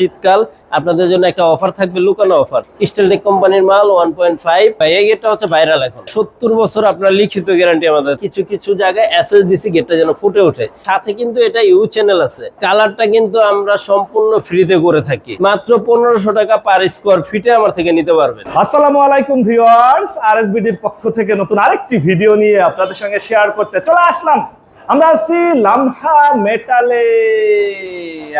শীতকাল, আপনাদের জন্য একটা অফার থাকবে, লুকানো অফার স্টেলটেক কোম্পানির মাল ওয়ান পয়েন্ট ফাইভ এই গেটটা হচ্ছে ভাইরাল এখন। সত্তর বছর আপনার লিখিত গ্যারান্টি আমাদের। কিছু কিছু জায়গায় এসএস দিছি গেটটা যেন ফুটে ওঠে। সাথে কিন্তু এটা ইউ চ্যানেল আছে। কালারটা কিন্তু আমরা সম্পূর্ণ ফ্রিতে করে থাকি। মাত্র পনেরোশো টাকা পার স্কোয়ার ফিটে আমার থেকে নিতে পারবেন। আসসালামু আলাইকুম ভিউয়ার্স আরএসবিডির পক্ষ থেকে নতুন আরেকটি ভিডিও নিয়ে আপনাদের সঙ্গে শেয়ার করতে চলে আসলাম। আমরা আছি লামহা মেটালে।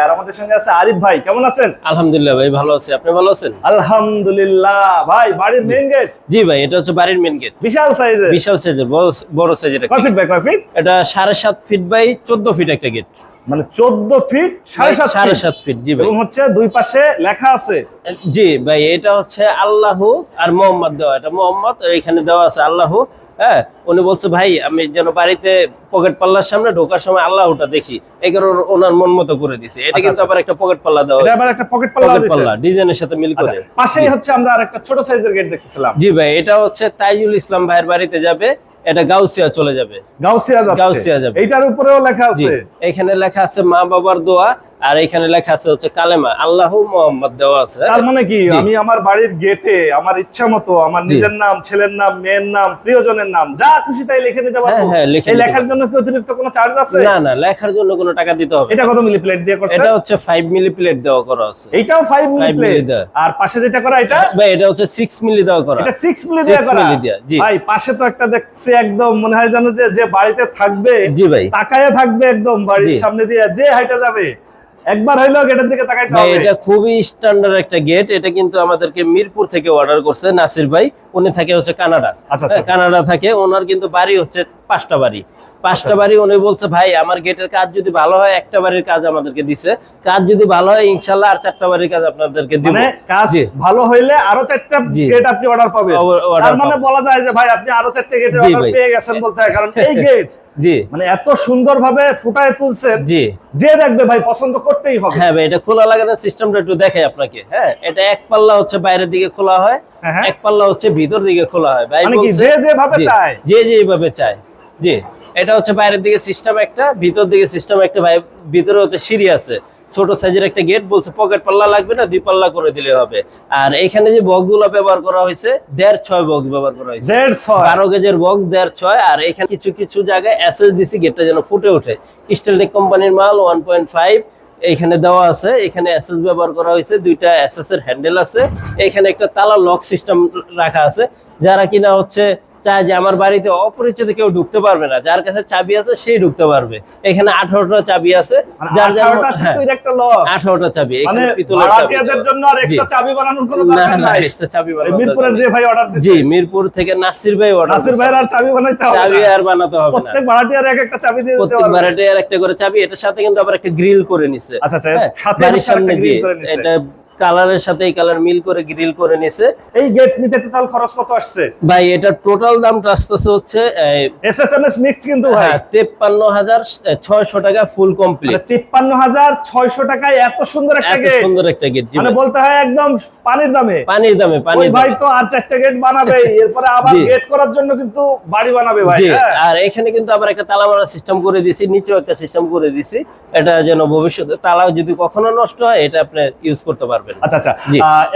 আর আমাদের সঙ্গে আছে আরিফ ভাই কেমন আছেন? আলহামদুলিল্লাহ ভাই ভালো আছে। আপনি ভালো আছেন? আলহামদুলিল্লাহ। ভাই বাড়ির মেইন গেট জি ভাই এটা হচ্ছে বাড়ির মেন গেট বিশাল সাইজের বিশাল সাইজের বড় সাইজের কয় ফিট বাই কয় ফিট এটা সাড়ে সাত ফিট বাই চোদ্দ ফিট একটা গেট মানে চোদ্দ ফিট সাড়ে সাত সাড়ে feet। সাত ফিট জি ভাই। এবং হচ্ছে দুই পাশে লেখা আছে। জি ভাই এটা হচ্ছে আল্লাহ আর মোহাম্মদ দেওয়া। এটা মোহাম্মদ এখানে দেওয়া আছে আল্লাহ হ্যাঁ? উনি বলছে ভাই আমি যেন বাড়িতে পকেট পাল্লার সামনে ঢোকার সময় আল্লাহটা দেখি। এই কারণে ওনার মন মতো করে দিছে। এটা আচ্ছা, কিন্তু আচ্ছা। আবার একটা পকেট পাল্লা দেওয়া এটা আবার একটা পকেট পাল্লা পাল্লা ডিজাইনের সাথে মিল আচ্ছা, করে। পাশেই হচ্ছে আমরা আরেকটা ছোট সাইজের গেট দেখতেছিলাম। জি ভাই এটা হচ্ছে তাইজুল ইসলাম ভাইয়ের বাড়িতে যাবে এটা গাউসিয়া চলে যাবে। গাউসিয়া গাউসিয়া যাবে। এইটার উপরেও লেখা আছে। এখানে লেখা আছে মা বাবার দোয়া আর এখানে লেখা আছে হচ্ছে কালেমা। আল্লাহ মোহাম্মদ দেওয়া আছে। তার মানে কি? আমি আমার বাড়ির গেটে আমার ইচ্ছা মতো আমার নিজের নাম ছেলের নাম মেয়ের নাম প্রিয়জনের নাম যা খুশি তাই লিখে নিতে পারব। হ্যাঁ, হ্যাঁ, লিখে এই লেখার জন্য কি অতিরিক্ত কোনো চার্জ আছে? না না লেখার জন্য কোনো টাকা দিতে হবে এটা কত মিলি প্লেট দিয়ে করছে এটা হচ্ছে ফাইভ মিলি প্লেট দেওয়া করা আছে। এইটাও 5 মিলি প্লেট আর পাশে যেটা করা এটা? ভাই এটা হচ্ছে সিক্স মিলি দেওয়া করা। এটা 6 মিলি 6 দিয়ে করা? মিলি দেওয়া, জি। ভাই পাশে তো একটা দেখছি একদম মনে হয় জানো যে যে বাড়িতে থাকবে জি ভাই। তাকায় থাকবে একদম বাড়ির সামনে দিয়ে যে হাইটা যাবে একবার হইল গেটের দিকে তাকাইতে হবে। এটা খুবই স্ট্যান্ডার্ড একটা গেট এটা কিন্তু আমাদেরকে মিরপুর থেকে অর্ডার করছে নাসির ভাই। উনি থাকে হচ্ছে কানাডা। আচ্ছা, হ্যাঁ, আচ্ছা। কানাডা থাকে। ওনার কিন্তু বাড়ি হচ্ছে পাঁচটা বাড়ি। পাঁচটা বাড়ি উনি বলছে ভাই আমার গেটের কাজ যদি ভালো হয় একটা বাড়ির কাজ আমাদেরকে দিছে। কাজ যদি ভালো হয় ইনশাল্লাহ আর চারটা বাড়ির কাজ আপনাদেরকে দিব। মানে কাজ ভালো হইলে আরও চারটা। গেট আপনি অর্ডার পাবেন। তার মানে বলা যায় যে ভাই আপনি আরও চারটে গেটের জি অর্ডার পেয়ে গেছেন বলতে হয়। কারণ এই গেট জি। মানে এত সুন্দরভাবে ফুটায় তুলছে জি। যে দেখবে ভাই পছন্দ করতেই হবে। হ্যাঁ ভাই এটা খোলা লাগানোর সিস্টেমটা একটু দেখাই আপনাকে। হ্যাঁ এটা এক পাল্লা হচ্ছে বাইরের দিকে খোলা হয় হ্যাঁ, হ্যাঁ। এক পাল্লা হচ্ছে ভিতর দিকে খোলা হয়। ভাই মানে যে যেভাবে চায়। যে যেভাবে চায়। জি এটা হচ্ছে বাইরের দিকে সিস্টেম একটা ভিতর দিকে সিস্টেম একটা ভাই ভিতরে হচ্ছে সিঁড়ি আছে। ছোট সাইজের একটা গেট বলছে পকেট পাল্লা লাগবে না দুই পাল্লা করে দিলে হবে। আর এখানে যে বক্সগুলো ব্যবহার করা হয়েছে দেড় ছয় বক্স ব্যবহার করা হয়েছে। জেড ছয়? বারো গেজের বক্স দেড় ছয় আর এখানে কিছু কিছু জায়গায় এসএস দিছি গেটটা যেন ফুটে ওঠে। স্টেলটেক কোম্পানির মাল ওয়ান পয়েন্ট ফাইভ এখানে দেওয়া আছে। এখানে এসএস ব্যবহার করা হয়েছে দুইটা এসএস এর হ্যান্ডেল আছে। এখানে একটা তালা লক সিস্টেম রাখা আছে। যারা কিনা হচ্ছে চায় যে আমার বাড়িতে অপরিচিত কেউ ঢুকতে পারবে না। যার কাছে চাবি আছে সেই ঢুকতে পারবে। এখানে আঠারোটা চাবি আছে। মানে যার যার আঠারোটা হ্যাঁ, চাবি। মানে জি। ভাই মিরপুর থেকে নাসির ভাই নাসির ভাইয়ের আর চাবি বানাইতে হবে চাবি আর বানাতে হবে প্রত্যেক ভাড়াটিয়ার এক একটা চাবি দিয়ে প্রত্যেক পারবে। আর একটা করে চাবি এটার সাথে কিন্তু আবার একটা গ্রিল করে নিছে। আচ্ছা আচ্ছা হ্যাঁ, সাথে সামনে দিয়ে এটা কালারের সাথে এই কালার মিল করে গ্রিল করে নিছে। এই গেট নিতে টোটাল খরচ কত আসছে? ভাই এটা টোটাল দামটা আসতেছে হচ্ছে এসএসএমএস মিক্সড কিন্তু ভাই। হ্যাঁ, তেপ্পান্ন হাজার ছয়শো টাকা ফুল কমপ্লিট মানে তিপ্পান্ন হাজার ছয়শো টাকায় এত সুন্দর একটা গেট এত সুন্দর একটা গেট মানে বলতে হয় একদম পানির দামে। পানির দামে পানির ভাই তো আর চারটা গেট বানাবে এরপরে আবার গেট করার জন্য কিন্তু বাড়ি বানাবে ভাই হ্যাঁ। আর এখানে কিন্তু আবার একটা তালা মারার সিস্টেম করে দিছি নিচেও একটা সিস্টেম করে দিছি। এটা যেন ভবিষ্যতে তালা যদি কখনো নষ্ট হয় এটা আপনি ইউজ করতে পারবেন। আচ্ছা আচ্ছা।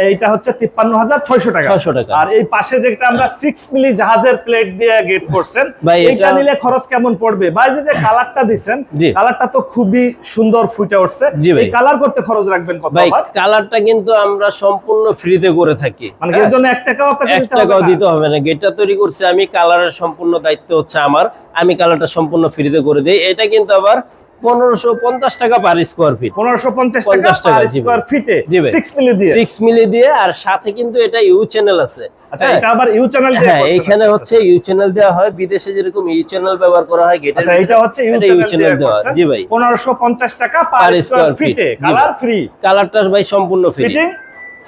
এইটা হচ্ছে তিপ্পান্ন হাজার ছয়শো টাকা। 600 টাকা। আর এই পাশে যেটা আমরা সিক্স মিলি জাহাজের প্লেট দিয়ে গেট করছেন এটা- নিলে খরচ কেমন পড়বে? ভাই যে কালারটা দিছেন জি। কালারটা তো খুবই সুন্দর ফুটে উঠছে। এই কালার করতে খরচ রাখবেন কত কালারটা কিন্তু আমরা সম্পূর্ণ ফ্রিতে করে থাকি। মানে হ্যাঁ? এর জন্য এক টাকাও আপনাকে এক দিতে হবে টাকাও? দিতে হবে না। গেটটা তৈরি করছে আমি কালারের সম্পূর্ণ দায়িত্ব হচ্ছে আমার। আমি কালারটা সম্পূর্ণ ফ্রিতে করে দিই। এটা কিন্তু আবার পনেরোশো পঞ্চাশ টাকা পার স্কোয়ার ফিট পনেরোশো পঞ্চাশ টাকা স্কোয়ার ফিটে সিক্স মিলি দিয়ে। সিক্স মিলি দিয়ে আর সাথে কিন্তু এটা ইউ চ্যানেল আছে। আচ্ছা হ্যাঁ? এটা আবার ইউ চ্যানেল দিয়ে হ্যাঁ এখানে হচ্ছে ইউ চ্যানেল দেওয়া হয়। বিদেশে যেরকম ইউ চ্যানেল ব্যবহার করা হয় গেটের আচ্ছা এটা হচ্ছে ইউ চ্যানেল দেওয়া জি ভাই। পনেরোশো পঞ্চাশ টাকা পার স্কয়ার ফিটে কালার ফ্রি কালারটা ভাই। সম্পূর্ণ ফ্রি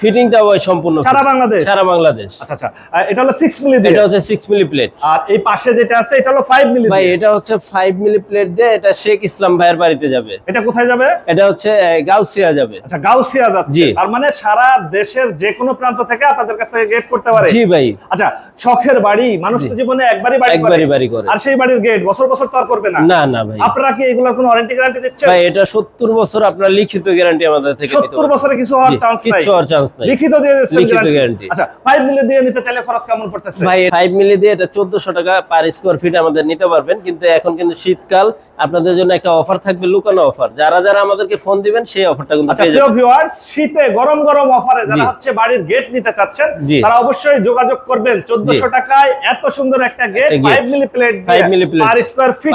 ফিটিংটা ওই সম্পূর্ণ সারা বাংলাদেশ? সারা বাংলাদেশ। আচ্ছা আচ্ছা। এটা হলো সিক্স মিলি দিয়ে এটা হচ্ছে সিক্স মিলি প্লেট আর এই পাশে যেটা আছে এটা হলো ফাইভ মিলি ভাই এটা হচ্ছে ফাইভ মিলি প্লেট দিয়ে এটা শেখ ইসলাম ভাইয়ের বাড়িতে যাবে। এটা কোথায় যাবে? এটা হচ্ছে গাউসিয়া যাবে। আচ্ছা গাউসিয়া যাচ্ছে। তার মানে সারা দেশের যে কোনো প্রান্ত থেকে আপনাদের কাছ থেকে গেট করতে পারে। জি ভাই। আচ্ছা শখের বাড়ি মানুষ তো জীবনে একবারই বাড়ি করে। একবারই বাড়ি করে। আর সেই বাড়ির গেট বছর বছর তো আর করবে না। না না ভাই। আপনারা কি এগুলোর কোনো ওয়ারেন্টি গ্যারান্টি দিচ্ছেন? ভাই এটা সত্তর বছর আপনার লিখিত গ্যারান্টি আমাদের থেকে নিতে সত্তর পারবেন। বছরে কিছু হওয়ার চান্স নাই। কিচ্ছু হওয়ার চান্স নাই। লিখিত দিয়ে দিচ্ছেন লিখিত guarantee। guarantee। আচ্ছা ফাইভ মিলি দিয়ে নিতে চাইলে খরচ কেমন পড়তেছে? ভাই ফাইভ মিলি দিয়ে এটা চোদ্দশো টাকা পার স্কোয়ার ফিট আমাদের নিতে পারবেন কিন্তু এখন কিন্তু শীতকাল আপনাদের জন্য একটা অফার থাকবে লুকানো অফার যারা যারা আমাদেরকে ফোন দিবেন সেই অফারটা কিন্তু আচ্ছা পেয়ে যাবেন। ভিউয়ার্স শীতে গরম গরম অফারে যারা হচ্ছে বাড়ির গেট নিতে চাচ্ছেন তারা অবশ্যই যোগাযোগ করবেন। চোদ্দশো টাকায় এত সুন্দর একটা gate five milli plate 5 milli plate। Per square feet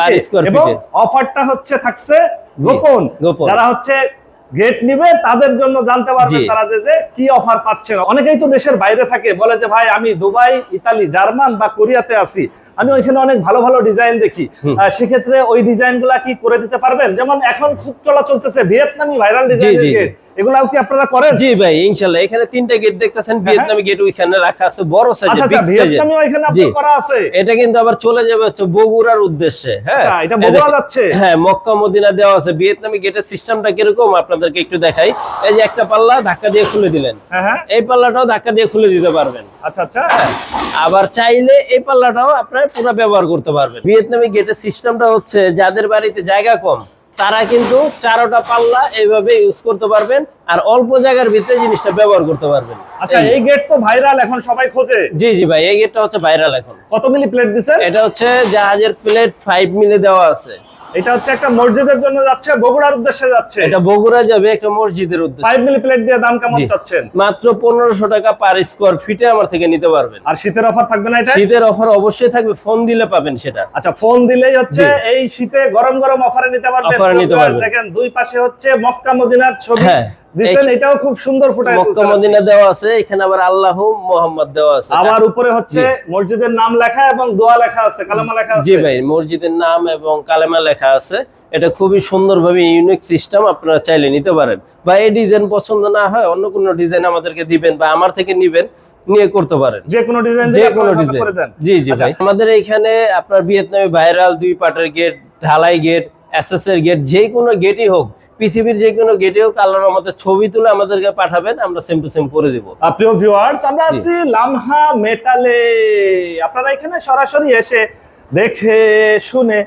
এবং অফারটা হচ্ছে থাকছে গোপন। গোপন। যারা হচ্ছে গেট নিবে তাদের জন্য জানতে পারবে তারা যে যে কি অফার পাচ্ছে অনেকেই তো দেশের বাইরে থাকে বলে যে ভাই আমি দুবাই ইতালি জার্মান বা কোরিয়াতে আছি। আমি ওইখানে অনেক ভালো ভালো ডিজাইন দেখি। সেক্ষেত্রে ওই ডিজাইনগুলা কি করে দিতে পারবেন? যেমন এখন খুব চলা চলতেছে ভিয়েতনামি ভাইরাল। গেট এগুলাও কি আপনারা করেন? জি ভাই এখানে তিনটা গেট দেখতেছেন। ভিয়েতনামি গেট ওইখানে রাখা আছে বড় আচ্ছা ভিয়েতনামিও এখানে আপনার। করা আছে। এটা কিন্তু আবার চলে যাবে হচ্ছে বগুড়ার উদ্দেশ্যে হ্যাঁ? আচ্ছা, এটা বগুড়া যাচ্ছে? হ্যাঁ মক্কা মদিনা দেওয়া আছে। ভিয়েতনামি গেটের সিস্টেমটা কীরকম? আপনাদেরকে একটু দেখাই। এই যে একটা পাল্লা ধাক্কা দিয়ে খুলে দিলেন। হ্যাঁ হ্যাঁ। এই পাল্লাটাও ধাক্কা দিয়ে খুলে দিতে পারবেন। আচ্ছা আচ্ছা। আবার চাইলে এই পাল্লাটাও আপনার পুরো ব্যবহার করতে পারবেন। ভিয়েতনামি গেটের সিস্টেমটা হচ্ছে যাদের বাড়িতে জায়গা কম তারা কিন্তু চারোটা পাল্লা এইভাবে ইউজ করতে পারবেন আর অল্প জায়গার ভিতরে জিনিসটা ব্যবহার করতে পারবেন। আচ্ছা এই- গেট তো ভাইরাল এখন সবাই খোঁজে। জি জি ভাই এই গেটটা হচ্ছে ভাইরাল এখন। কত মিলি প্লেট দিছেন এটা হচ্ছে জাহাজের প্লেট ফাইভ মিলি দেওয়া আছে। এটা হচ্ছে একটা মসজিদের জন্য যাচ্ছে বগুড়ার উদ্দেশ্যে যাচ্ছে। এটা বগুড়া যাবে একটা মসজিদের উদ্দেশ্যে। 5 মিলি প্লেট দিয়ে দাম কেমন চাচ্ছেন? মাত্র পনেরোশো টাকা পার স্কোয়ার ফিটে আমার থেকে নিতে পারবেন। আর শীতের অফার থাকবে না এটা শীতের অফার অবশ্যই থাকবে ফোন দিলে পাবেন সেটা। আচ্ছা ফোন দিলেই হচ্ছে এই শীতে গরম গরম অফারে নিতে পারবেন। অফারে নিতে পারবেন। দেখেন দুই পাশে হচ্ছে মক্কা মদিনার ছবি। এটাও খুব সুন্দর ফুটাই মক্কা মদিনা দেওয়া আছে এখানে আবার আল্লাহ মোহাম্মদ দেওয়া আছে। আবার উপরে হচ্ছে মসজিদের নাম লেখা এবং দোয়া লেখা আছে কালামা লেখা জি ভাই মসজিদের নাম এবং কালেমা লেখা আছে। এটা খুবই সুন্দরভাবে ইউনিক সিস্টেম আপনারা চাইলে নিতে পারেন। বা এই ডিজাইন পছন্দ না হয় অন্য কোনো ডিজাইন আমাদেরকে দিবেন বা আমার থেকে নিবেন নিয়ে করতে পারেন। যে কোনো ডিজাইন যে কোনো ডিজাইন জি জি আচ্ছা, ভাই। আমাদের এখানে আপনার ভিয়েতনামে ভাইরাল দুই পাটের গেট ঢালাই গেট এসএস এর গেট যে কোনো গেটই হোক পৃথিবীর যে কোনো গেটেও কালার আমাদের ছবি তুলে আমাদেরকে পাঠাবেন আমরা সেম টু সেম করে দিব। প্রিয় ভিউয়ার্স আমরা। আছি লামহা মেটালে। আপনারা এখানে সরাসরি এসে দেখে শুনে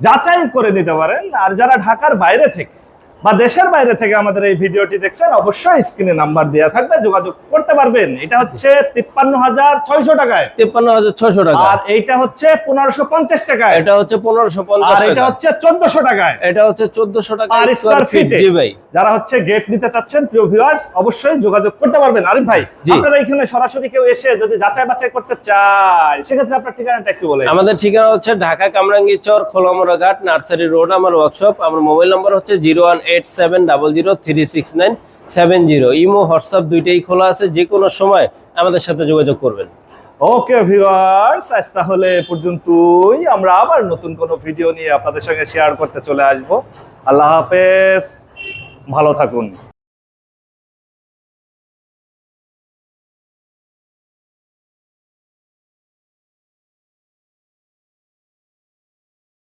যাচাই করে নিতে পারেন। আর যারা ঢাকার বাইরে থেকে বা দেশের বাইরে থেকে আমাদের এই ভিডিওটি দেখছেন অবশ্যই স্ক্রিনে নাম্বার দেওয়া থাকবে যোগাযোগ করতে পারবেন। এটা হচ্ছে তিপ্পান্ন হাজার ছয়শো টাকায়। তেপ্পান্ন হাজার ছয়শো টাকা। আর এইটা হচ্ছে পনেরোশো পঞ্চাশ টাকায়। এটা হচ্ছে পনেরোশো আর পঞ্চাশ এটা হচ্ছে চোদ্দশো টাকায়। এটা হচ্ছে চোদ্দশো টাকা আর স্কোয়ার ফিট যারা হচ্ছে গেট নিতে চাচ্ছেন প্রিয় ভিউয়ার্স অবশ্যই যোগাযোগ করতে পারবেন। আরিফ ভাই আপনারা এখানে সরাসরি কেউ এসে যদি যাচাই বাছাই করতে চায় সেক্ষেত্রে আপনার ঠিকানাটা একটু বলে আমাদের ঠিকানা হচ্ছে ঢাকা কামরাঙ্গি চর খোলামোড়া ঘাট নার্সারি রোড আমার ওয়ার্কশপ আমার মোবাইল নাম্বার হচ্ছে zero one eight seven double zero three six nine seven zero imo, WhatsApp দুইটাই খোলা আছে যে কোনো সময় আমাদের সাথে যোগাযোগ করবেন। ওকে ভিউয়ার্স, আজ তাহলে পর্যন্তই। আমরা আবার নতুন কোনো ভিডিও নিয়ে আপনাদের সঙ্গে শেয়ার করতে চলে আসব। আল্লাহ হাফেজ, ভালো থাকুন।